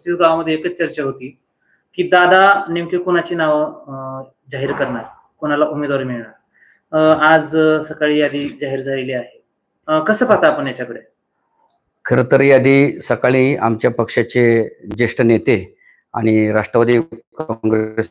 पस्तीस गावामध्ये एकच चर्चा होती की दादा नेमके कोणाची नावं जाहीर करणार? कोणाला उमेदवारी मिळणार? आज सकाळी यादी जाहीर झालेली आहे. कसं पाहता आपण याच्याकडे? खरं तर यादी सकाळी आमच्या पक्षाचे ज्येष्ठ नेते आणि राष्ट्रवादी काँग्रेस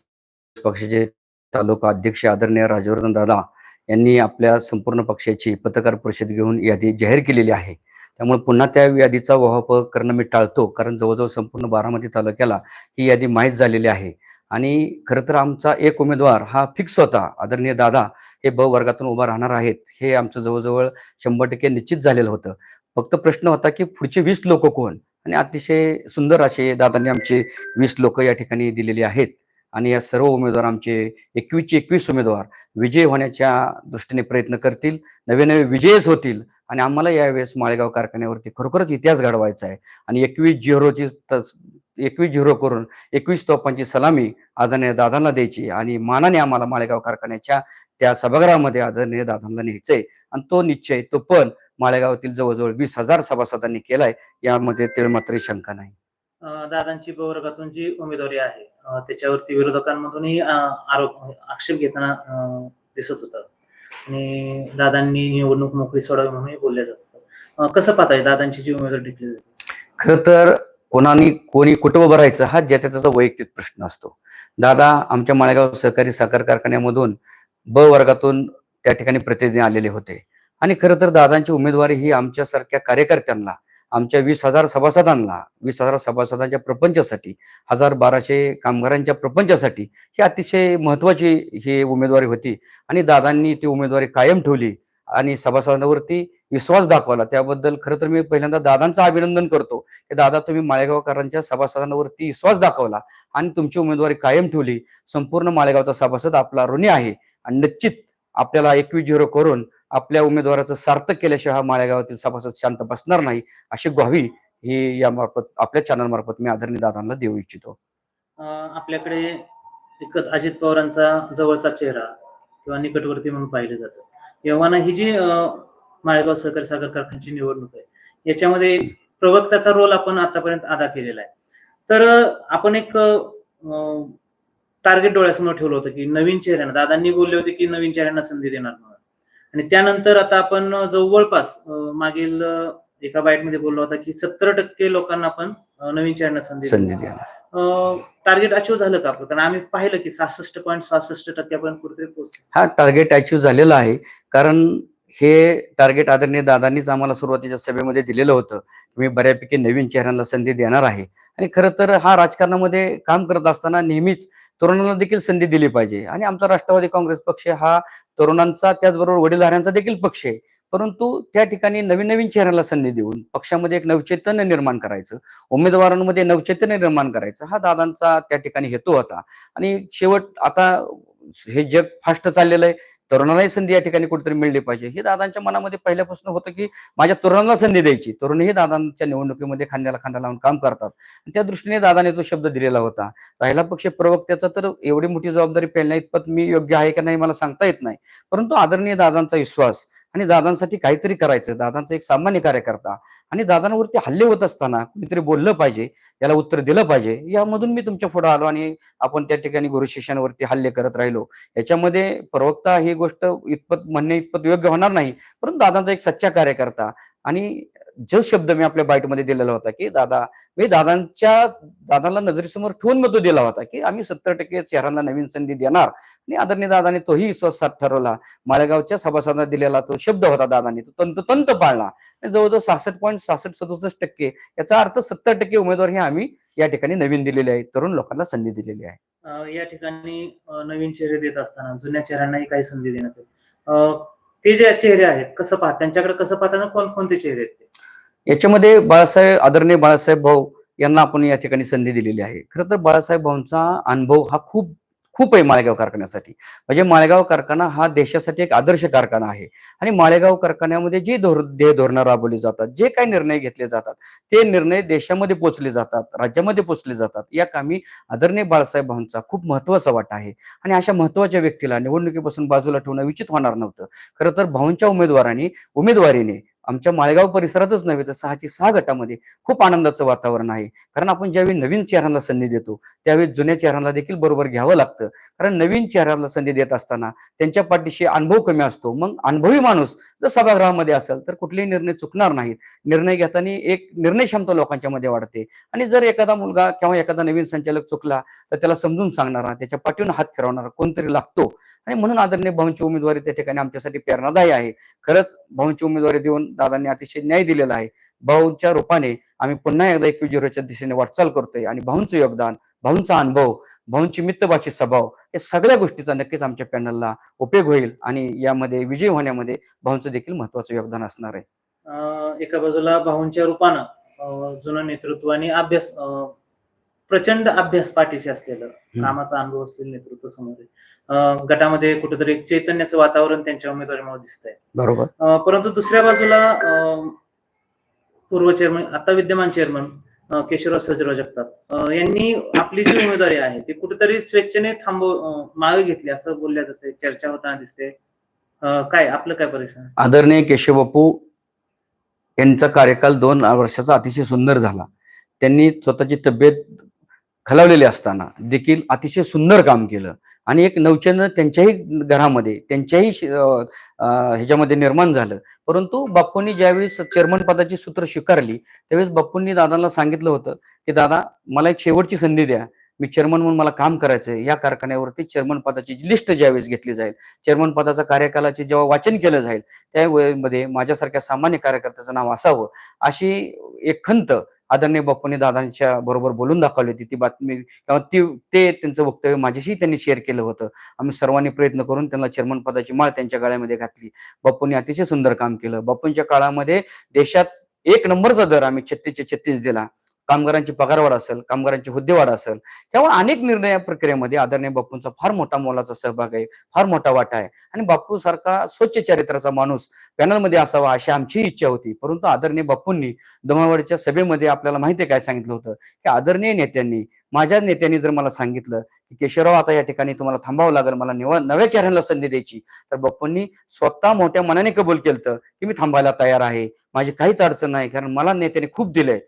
पक्षाचे तालुका अध्यक्ष आदरणीय राजवर्धन दादा यांनी आपल्या संपूर्ण पक्षाची पत्रकार परिषद घेऊन यादी जाहीर केलेली आहे. त्यामुळे पुन्हा त्या यादीचा वाहप करणं मी टाळतो. कारण जवळजवळ संपूर्ण बारामती तालुक्याला ही यादी माहीत झालेली आहे. आणि खरं तर आमचा एक उमेदवार हा फिक्स होता. आदरणीय दादा हे ब वर्गातून उभा राहणार आहेत. हे आमचं जवळजवळ शंभर टक्के निश्चित झालेलं होतं. फक्त प्रश्न होता की पुढचे वीस लोक कोण? आणि अतिशय सुंदर असे दादांनी आमचे वीस लोक या ठिकाणी दिलेली आहेत. आणि या सर्व उमेदवार आमचे एकवीसचे एकवीस उमेदवार विजय होण्याच्या दृष्टीने प्रयत्न करतील. नवे नवे विजयच होतील. आणि आम्हाला यावेळेस माळेगाव कारखान्यावरती खरोखरच इतिहास घडवायचा आहे. आणि एकवीस झिरोची एकवीस झिरो करून एकवीस तोफांची सलामी आदरणीय दादांना द्यायची आणि मानाने आम्हाला माळेगाव कारखान्याच्या त्या सभागृहामध्ये आदरणीय दादांना न्यायचंय आणि तो निश्चय तो पण माळेगावातील जवळजवळ वीस हजार सभासदांनी केलाय यामध्ये तिळमात्र शंका नाही. दादांची ब जी उमेदवारी आहे त्याच्यावरती विरोधकांमधूनही आरोप आक्षेप घेताना दिसत होता. आणि दादांनी निवडणूक मोकळी सोडावी म्हणून बोलले जात कसं पाहताय दादांची जी उमेदवारी टिकली जाते? तर कोणाने कोणी कुठं उभं राहायचं हा ज्या त्याचा वैयक्तिक प्रश्न असतो. दादा आमच्या माळेगाव सहकारी साखर कारखान्यामधून ब वर्गातून त्या ठिकाणी प्रतिनिधी आलेले होते. आणि खरं तर दादांची उमेदवारी ही आमच्यासारख्या कार्यकर्त्यांना आमच्या वीस हजार सभासदांना वीस हजार सभासदांच्या प्रपंचासाठी हजार बाराशे कामगारांच्या प्रपंचासाठी ही अतिशय महत्वाची ही उमेदवारी होती. आणि दादांनी ती उमेदवारी कायम ठेवली आणि सभासदांवरती विश्वास दाखवला. त्याबद्दल खरं तर मी पहिल्यांदा दादांचं अभिनंदन करतो की दादा तुम्ही माळेगावकरांच्या सभासदांवरती विश्वास दाखवला आणि तुमची उमेदवारी कायम ठेवली. संपूर्ण माळेगावचा सभासद आपला ऋणी आहे आणि निश्चित आपल्याला एकवीस झिरो करून आपल्या उमेदवाराचं सार्थक केल्याशिवाय हा माळेगावातील सभासद शांत बसणार नाही अशी ग्वाही ही या मार्फत आपल्या चॅनल मार्फत मी आदरणीय दादांना देऊ इच्छितो. अं, आपल्याकडे एक अजित पवारांचा जवळचा चेहरा किंवा निकटवर्ती म्हणून पाहिलं जातं. एव्हाना ही जी माळेगाव सहकारी साखर कारखान्याची निवडणूक आहे याच्यामध्ये प्रवक्त्याचा रोल आपण आतापर्यंत अदा केलेला आहे. तर आपण एक टार्गेट डोळ्यासमोर ठेवलं होतं की नवीन चेहऱ्यांना दादांनी बोलले होते की नवीन चेहऱ्यांना संधी देणार म्हणून. आणि त्यानंतर आता आपण जवळपास मागील एका बाईटमध्ये बोललो होता की सत्तर टक्के लोकांना आपण नवीन चेहऱ्यांना संधी टार्गेट अचीव झालं का कारण आम्ही पाहिलं की सहासष्ट पॉईंट सहासष्ट टक्क्यापर्यंत कुठेतरी पोहोचलो. हा टार्गेट अचीव झालेला आहे. कारण हे टार्गेट आदरणीय दादांनीच आम्हाला सुरुवातीच्या सभेमध्ये दिलेलं होतं. मी बऱ्यापैकी नवीन चेहऱ्यांना संधी देणार आहे. आणि खरं तर हा राजकारणामध्ये काम करत असताना नेहमीच तरुणांना देखील संधी दिली पाहिजे. आणि आमचा राष्ट्रवादी काँग्रेस पक्ष हा तरुणांचा त्याचबरोबर वडीलधाऱ्यांचा देखील पक्ष आहे. परंतु त्या ठिकाणी नवीन नवीन चेहऱ्याला संधी देऊन पक्षामध्ये एक नवचैतन्य निर्माण करायचं उमेदवारांमध्ये नवचैतन्य निर्माण करायचं हा दादांचा त्या ठिकाणी हेतू होता. आणि शेवट आता हे जग फास्ट चाललेलं आहे. तरुणालाही संधी या ठिकाणी कुठेतरी मिळली पाहिजे. हे दादांच्या मनामध्ये पहिल्यापासून होतं की माझ्या तरुणांना संधी द्यायची. तरुणही दादांच्या निवडणुकीमध्ये खांद्याला खांदा लावून काम करतात. त्या दृष्टीने दादाने तो शब्द दिलेला होता. राहिला पक्ष प्रवक्त्याचा तर एवढी मोठी जबाबदारी पेलण्या इतपत मी योग्य आहे का नाही मला सांगता येत नाही. परंतु आदरणीय दादांचा विश्वास आणि दादांसाठी काहीतरी करायचं. दादांचा एक सामान्य कार्यकर्ता आणि दादांवरती हल्ले होत असताना कुणीतरी बोललं पाहिजे याला उत्तर दिलं पाहिजे. यामधून मी तुमच्यापुढे आलो आणि आपण त्या ठिकाणी गुरु शिष्यांवरती हल्ले करत राहिलो. याच्यामध्ये प्रवक्ता ही गोष्ट इतपत म्हणणे इतपत योग्य होणार नाही परंतु दादांचा एक सच्चा कार्यकर्ता आणि जो शब्द मी आपल्या बाईटमध्ये दिलेला होता की दादा मी दादांच्या दादांना नजरेसमोर ठेवून मग तो दिला होता की आम्ही सत्तर टक्के चेहऱ्यांना नवीन संधी देणार. आणि आदरणीय दादाने तोही विश्वासात साथ ठरवला. मालेगावच्या सभासदांना दिलेला तो शब्द होता दादांनी तो तंतोतंत पाळला. आणि जवळजवळ सहासष्ट पॉईंट सहासष्ट सदुसष्ट टक्के याचा अर्थ सत्तर टक्के उमेदवार हे आम्ही या ठिकाणी नवीन दिलेले आहे तरुण लोकांना संधी दिलेली आहे. या ठिकाणी नवीन चेहरे देत असताना जुन्या चेहऱ्यांनाही काही संधी देण्यात ते जे चेहरे आहेत कसं पाहत त्यांच्याकडे कसं पाहताना कोणकोणते चेहरे आहेत ते? याच्यामध्ये बाळासाहेब आदरणीय बाळासाहेब भाऊ यांना आपण या ठिकाणी संधी दिलेली आहे. खरं तर बाळासाहेब भाऊंचा अनुभव हा खूप खूप आहे माळेगाव कारखान्यासाठी. म्हणजे माळेगाव कारखाना हा देशासाठी एक आदर्श कारखाना आहे. आणि माळेगाव कारखान्यामध्ये जे धोर ध्येय धोरणं राबवली जातात जे काही निर्णय घेतले जातात ते निर्णय देशामध्ये पोचले जातात राज्यामध्ये पोचले जातात. या कामी आदरणीय बाळासाहेब भाऊंचा खूप महत्त्वाचा वाटा आहे. आणि अशा महत्त्वाच्या व्यक्तीला निवडणुकीपासून बाजूला ठेवणं विचित होणार नव्हतं. खरं तर भाऊंच्या उमेदवारांनी उमेदवारीने आमच्या माळेगाव परिसरातच नव्हे तर सहाची सहा गटामध्ये खूप आनंदाचं वातावरण आहे. कारण आपण ज्यावेळी नवीन चेहऱ्यांना संधी देतो त्यावेळी जुन्या चेहऱ्यांना देखील बरोबर घ्यावं लागतं. कारण नवीन चेहऱ्याला संधी देत असताना त्यांच्या पाठीशी अनुभव कमी असतो. मग अनुभवी माणूस जर सभागृहामध्ये असेल तर कुठलेही निर्णय चुकणार नाहीत. निर्णय घेताना एक निर्णय क्षमता लोकांच्या मध्ये वाढते. आणि जर एखादा मुलगा किंवा एखादा नवीन संचालक चुकला तर त्याला समजून सांगणारा त्याच्या पाठीवरून हात फिरवणारा कोणतरी लागतो. आणि म्हणून आदरणीय भाऊंची उमेदवारी त्या ठिकाणी आमच्यासाठी प्रेरणादायी आहे. खरंच भाऊंची उमेदवारी देऊन दादांनी अतिशय न्याय दिलेला आहे. भाऊंच्या रूपाने आम्ही पुन्हा एकदा एकवीस झिरोच्या दिशेने वाटचाल करतोय आणि भाऊंचं योगदान भाऊंचा अनुभव भाऊंची मित्रभाषी स्वभाव या सगळ्या गोष्टीचा नक्कीच आमच्या पॅनलला उपयोग होईल आणि यामध्ये विजय होण्यामध्ये भाऊंचं देखील महत्वाचं योगदान असणार आहे. एका बाजूला भाऊंच्या रूपानं जुनं नेतृत्व आणि अभ्यास प्रचंड अभ्यास पाठीशी असलेलं कामाचा अनुभव असलेलं नेतृत्व समोर आहे गटामध्ये कुठेतरी एक चैतन्याचं वातावरण त्यांच्या उमेदवारीमुळे दिसतंय. बरोबर. अं, परंतु दुसऱ्या बाजूला पूर्व चेअरमन आता विद्यमान चेअरमन केशवराव सजराव जगताप यांनी आपली जी उमेदवारी आहे ती कुठेतरी स्वेच्छेने थांबव मागे घेतली असं बोलल्या जाते चर्चा होताना दिसते काय आपलं काय परीक्षण? आहे? आदरणीय केशवबापू यांचा कार्यकाल दोन वर्षाचा अतिशय सुंदर झाला. त्यांनी स्वतःची तब्येत खालावलेली असताना देखील अतिशय सुंदर काम केलं. आणि एक नवचंद्र त्यांच्याही घरामध्ये त्यांच्याही ह्याच्यामध्ये निर्माण झालं. परंतु बाप्पूंनी ज्यावेळेस चेअरमन पदाची सूत्र स्वीकारली त्यावेळेस बाप्पूंनी दादांना सांगितलं होतं की दादा मला एक शेवटची संधी द्या. मी चेअरमन म्हणून मला काम करायचं आहे या कारखान्यावरती चेअरमन पदाची लिस्ट ज्यावेळेस घेतली जाईल चेअरमन पदाचा कार्यकालाचे जेव्हा वाचन केलं जाईल त्यावेळेमध्ये माझ्यासारख्या सामान्य कार्यकर्त्याचं नाव असावं. अशी एक खंत आदरणीय बाप्पांनी दादांच्या बरोबर बोलून दाखवली होती. ती बातमी किंवा ती ते त्यांचं वक्तव्य माझ्याशी त्यांनी शेअर केलं होतं. आम्ही सर्वांनी प्रयत्न करून त्यांना चेअरमन पदाची माळ त्यांच्या गळ्यामध्ये घातली. बाप्पूंनी अतिशय सुंदर काम केलं. बाप्पूंच्या काळामध्ये देशात एक नंबरचा दर आम्ही छत्तीसच्या छत्तीस दिला. कामगारांची पगारवाढ असेल कामगारांची हुद्देवाढ असेल त्यामुळे अनेक निर्णय प्रक्रियेमध्ये आदरणीय बापूंचा फार मोठा मोलाचा सहभाग आहे फार मोठा वाटा आहे. आणि बाप्पू सारखा स्वच्छ चारित्र्याचा माणूस पॅनलमध्ये असावा अशी आमची इच्छा होती. परंतु आदरणीय बापूंनी दमावडच्या सभेमध्ये आपल्याला माहिती काय सांगितलं होतं? की आदरणीय नेत्यांनी माझ्या नेत्यांनी जर मला सांगितलं की केशवराव आता या ठिकाणी तुम्हाला थांबावं लागेल मला निवा नव्या चेहऱ्यांना संधी द्यायची तर बाप्पूंनी स्वतः मोठ्या मनाने कबूल केलं की मी थांबायला तयार आहे. माझी काहीच अडचण नाही कारण मला नेत्यांनी खूप दिलंय.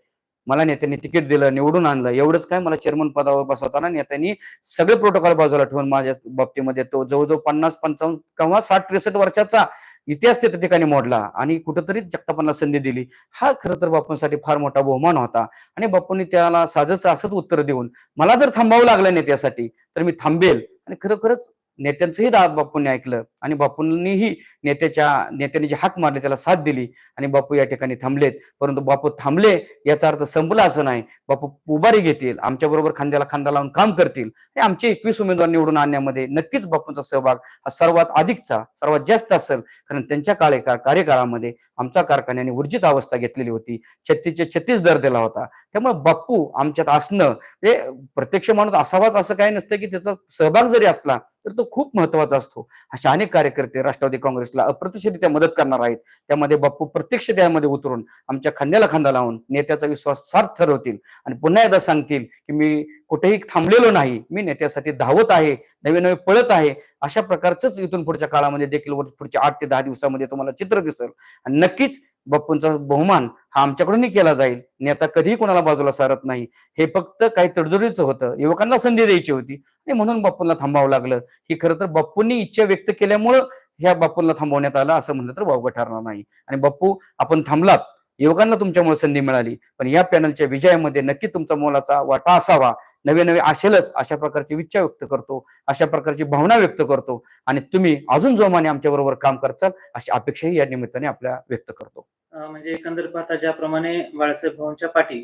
मला नेत्यांनी तिकीट दिलं निवडून आणलं एवढंच काय मला चेअरमन पदावर बसवताना नेत्यांनी सगळे प्रोटोकॉल बाजूला ठेवून माझ्या बाबतीमध्ये तो जवळजवळ पन्नास पंचावन्न किंवा साठ त्रेसष्ट वर्षाचा इतिहास त्या ठिकाणी मोडला आणि कुठंतरी जगतापांना संधी दिली. हा खरं तर बापूंसाठी फार मोठा बहुमान होता आणि बापूंनी त्याला साजच असंच उत्तर देऊन मला जर थांबावं लागलं नेत्यासाठी तर मी थांबेल आणि खरोखरच नेत्यांचंही दाद बापूंनी ऐकलं आणि बापूंनीही नेत्याच्या नेत्यांनी जे हाक मारले त्याला साथ दिली आणि बापू या ठिकाणी थांबलेत. परंतु बापू थांबले याचा अर्थ संपला असं नाही. बापू उभारी घेतील आमच्या बरोबर खांद्याला खांदा लावून काम करतील. आणि आमचे एकवीस उमेदवार निवडून आणण्यामध्ये नक्कीच बापूंचा सहभाग हा सर्वात अधिकचा सर्वात जास्त असेल. कारण त्यांच्या काळे कार्यकाळामध्ये आमचा कारखान्याने ऊर्जित अवस्था घेतलेली होती. छत्तीसचे छत्तीस दर दिला होता. त्यामुळे बापू आमच्यात असणं हे प्रत्यक्ष माणूस असावाच असं काही नसतं की त्याचा सहभाग जरी असला तर तो खूप महत्त्वाचा असतो. असे अनेक कार्यकर्ते राष्ट्रवादी काँग्रेसला अप्रत्यक्षरित्या मदत करणार आहेत. त्यामध्ये बाप्पू प्रत्यक्ष त्यामध्ये उतरून आमच्या खांद्याला खांदा लावून नेत्याचा विश्वास सार्थ ठरवतील आणि पुन्हा एकदा सांगतील की मी कुठेही थांबलेलो नाही. मी नेत्यासाठी धावत आहे नवे नवे पळत आहे. अशा प्रकारचंच इथून पुढच्या काळामध्ये देखील पुढच्या आठ ते दहा दिवसामध्ये तुम्हाला चित्र दिसेल. आणि नक्कीच बाप्पूंचा बहुमान हा आमच्याकडूनही केला जाईल. नेता कधीही कोणाला बाजूला सारत नाही. हे फक्त काही तडजोडीचं होतं. युवकांना संधी द्यायची होती. आणि म्हणून बाप्पूंना थांबावं लागलं. ही खरं तर बाप्पूंनी इच्छा व्यक्त केल्यामुळं ह्या बाप्पूंना थांबवण्यात आलं असं म्हणलं तर वावगं ठरणार नाही. आणि बाप्पू आपण थांबलात. युवकांना तुमच्यामुळे संधी मिळाली. पण या पॅनलच्या विजयामध्ये नक्की तुमचा मोलाचा वाटा असावा. नवे नवे असेलच अशा प्रकारची इच्छा व्यक्त करतो. अशा प्रकारची भावना व्यक्त करतो. आणि तुम्ही अजून जोमाने आमच्या बरोबर काम करचाल अशी अपेक्षाही या निमित्ताने आपल्या व्यक्त करतो. म्हणजे एकंदर पाहता ज्याप्रमाणे बाळासाहेब भाऊंच्या पाठी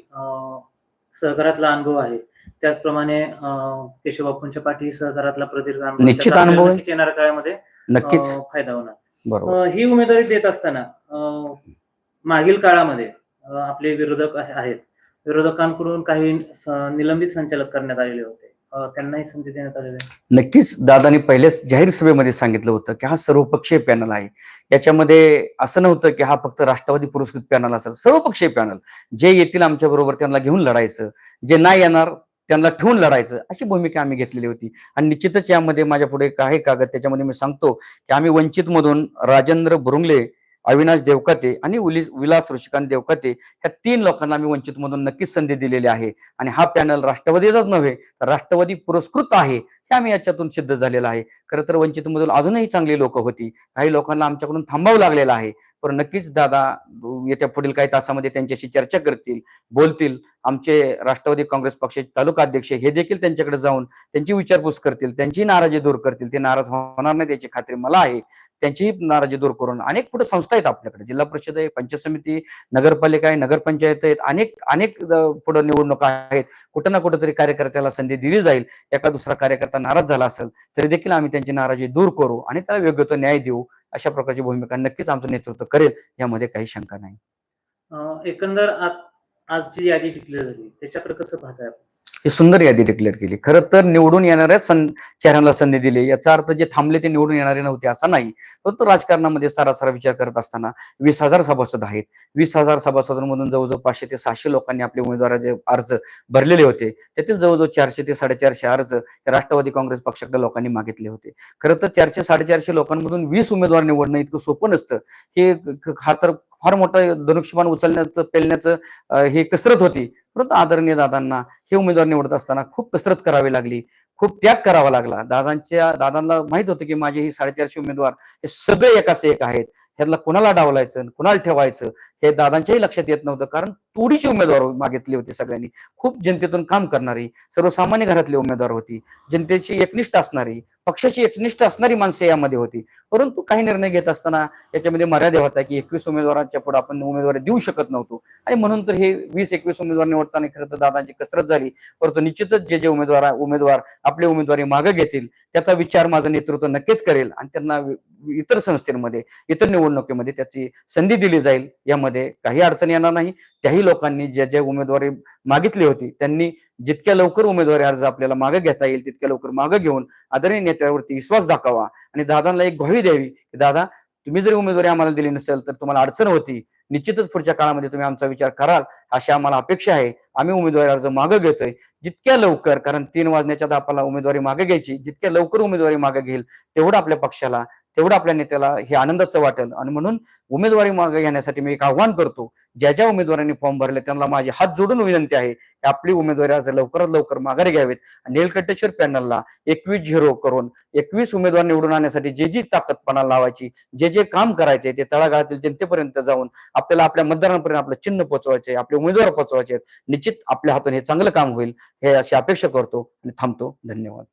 सहकारातला अनुभव आहे त्याचप्रमाणे केशवबापूंच्या पाठी सहकारातला प्रदीर्घ निश्चित अनुभव येणाऱ्या काळामध्ये नक्कीच. फायदा होणार. बरोबर. ही उमेदवारी देत असताना मागील काळामध्ये आपले विरोधक असे आहेत. विरोधकांकडून काही निलंबित संचालक करण्यात आलेले होते. त्यांनाही संधी देण्यात आलेली आहे. नक्कीच दादानी पहिलेच जाहीर सभेमध्ये सांगितलं होतं की हा सर्वपक्षीय पॅनल आहे. याच्यामध्ये असं नव्हतं की हा फक्त राष्ट्रवादी पुरस्कृत पॅनल असेल सर्वपक्षीय पॅनल. जे येतील आमच्या बरोबर त्यांना घेऊन लढायचं जे नाही येणार त्यांना ठेवून लढायचं अशी भूमिका आम्ही घेतलेली होती. आणि निश्चितच यामध्ये माझ्या पुढे काही कागद त्याच्यामध्ये मी सांगतो की आम्ही वंचित मधून राजेंद्र बुरुंगले अविनाश देवकते आणि विलास ऋषिकांत देवकते ह्या तीन लोकांना आम्ही वंचित मधून नक्कीच संधी दिलेली आहे. आणि हा पॅनल राष्ट्रवादीचाच नव्हे तर राष्ट्रवादी पुरस्कृत आहे. हे आम्ही याच्यातून सिद्ध झालेलं आहे. खरं तर वंचित मधून अजूनही चांगली लोक होती. काही लोकांना आमच्याकडून थांबावं लागलेलं आहे. पण नक्कीच दादा येत्या पुढील काही तासामध्ये त्यांच्याशी चर्चा करतील बोलतील. आमचे राष्ट्रवादी काँग्रेस पक्षाचे तालुका अध्यक्ष हे देखील त्यांच्याकडे जाऊन त्यांची विचारपूस करतील त्यांची नाराजी दूर करतील. ते नाराज होणार नाही त्याची खात्री मला आहे. त्यांचीही नाराजी दूर करून अनेक पुढे संस्था आहेत आपल्याकडे. जिल्हा परिषद आहे पंचायत समिती नगरपालिका आहे नगरपंचायत आहेत. अनेक अनेक पुढे निवडणुका आहेत. कुठं ना कुठंतरी कार्यकर्त्याला संधी दिली जाईल. एका दुसरा कार्यकर्ता नाराज झाला असेल तरी देखील आम्ही त्यांची नाराजी दूर करू आणि त्याला योग्य तो न्याय देऊ अशा प्रकारची भूमिका नक्कीच आमचं नेतृत्व करेल यामध्ये काही शंका नाही एकंदर आजची आज यादी डिक्लेअर झाली त्याच्याकडे कसं पाहताय आपण? ही सुंदर यादी डिक्लेअर केली. खरं तर निवडून येणाऱ्या सं चेहऱ्यांना संधी दिली. याचा अर्थ जे थांबले ते निवडून येणारे नव्हते असा नाही. परंतु राजकारणामध्ये सारासारा विचार करत असताना वीस हजार सभासद आहेत. वीस हजार सभासदांमधून जवळजवळ पाचशे ते सहाशे लोकांनी आपले उमेदवाराचे अर्ज भरलेले होते. त्यातील जवळजवळ चारशे ते साडेचारशे अर्ज हे राष्ट्रवादी काँग्रेस पक्षाकडे लोकांनी मागितले होते. खरं तर चारशे साडेचारशे लोकांमधून वीस उमेदवार निवडणं इतकं सोपं नसतं. हे हा तर फार मोठं धनुष्यबाण उचलण्याचं पेलण्याचं हे कसरत होती. परंतु आदरणीय दादांना हे उमेदवार निवडत असताना खूप कसरत करावी लागली. खूप त्याग करावा लागला. दादांच्या दादांना माहीत होतं की माझे ही साडेचारशे उमेदवार हे सगळे एकाच एक आहेत. ह्यातला कुणाला डावलायचं कुणाला ठेवायचं हे दादांच्याही लक्षात येत नव्हतं. कारण तोडीची उमेदवार मागितली होती सगळ्यांनी. खूप जनतेतून काम करणारी सर्वसामान्य घरातली उमेदवार होती. जनतेची एकनिष्ठ असणारी पक्षाची एकनिष्ठ असणारी माणसं यामध्ये होती. परंतु काही निर्णय घेत असताना याच्यामध्ये मर्यादा होता की एकवीस उमेदवारांच्या पुढे आपण उमेदवारी देऊ शकत नव्हतो. आणि म्हणून तर हे वीस एकवीस उमेदवार निवडताना खरं तर दादांची कसरत झाली. परंतु निश्चितच जे जे उमेदवार उमेदवार आपली उमेदवारी मागे घेतील त्याचा विचार माझं नेतृत्व नक्कीच करेल आणि त्यांना इतर संस्थेमध्ये इतर निवडणुकीमध्ये त्याची संधी दिली जाईल. यामध्ये काही अडचण येणार नाही. त्याही लोकांनी ज्या ज्या उमेदवारी मागितली होती त्यांनी जितक्या लवकर उमेदवारी अर्ज आपल्याला मागे घेता येईल तितक्या लवकर मागे घेऊन आदरणीय नेत्यावरती विश्वास दाखवा आणि दादांना एक ग्वाही द्यावी की दादा तुम्ही जरी उमेदवारी आम्हाला दिली नसेल तर तुम्हाला अडचण होती. निश्चितच पुढच्या काळामध्ये तुम्ही आमचा विचार कराल. अशी आम्हाला अपेक्षा आहे. आम्ही उमेदवारी अर्ज मागे घेतोय. जितक्या लवकर कारण तीन वाजण्याच्या दापाला उमेदवारी मागे घ्यायची जितक्या लवकर उमेदवारी मागे घेईल तेवढं आपल्या पक्षाला तेवढं आपल्या नेत्याला हे आनंदाचं वाटेल. आणि म्हणून उमेदवारी मागे घेण्यासाठी मी एक आव्हान करतो ज्या ज्या उमेदवारांनी फॉर्म भरले त्यांना माझी हात जोडून विनंती आहे की आपली उमेदवारी आज लवकरात लवकर माघारी घ्यावेत. आणि नीलकंठेश्वर पॅनलला एकवीस झिरो करून एकवीस उमेदवार निवडून आणण्यासाठी जे जी ताकदपणा लावायची जे जे काम करायचे ते तळागाळातील जनतेपर्यंत जाऊन आपल्याला आपल्या मतदारांपर्यंत आपलं चिन्ह पोहोचवायचे आपले उमेदवार पोहोचवायचे आहेत. निश्चित आपल्या हातून हे चांगलं काम होईल हे अशी अपेक्षा करतो आणि थांबतो. धन्यवाद.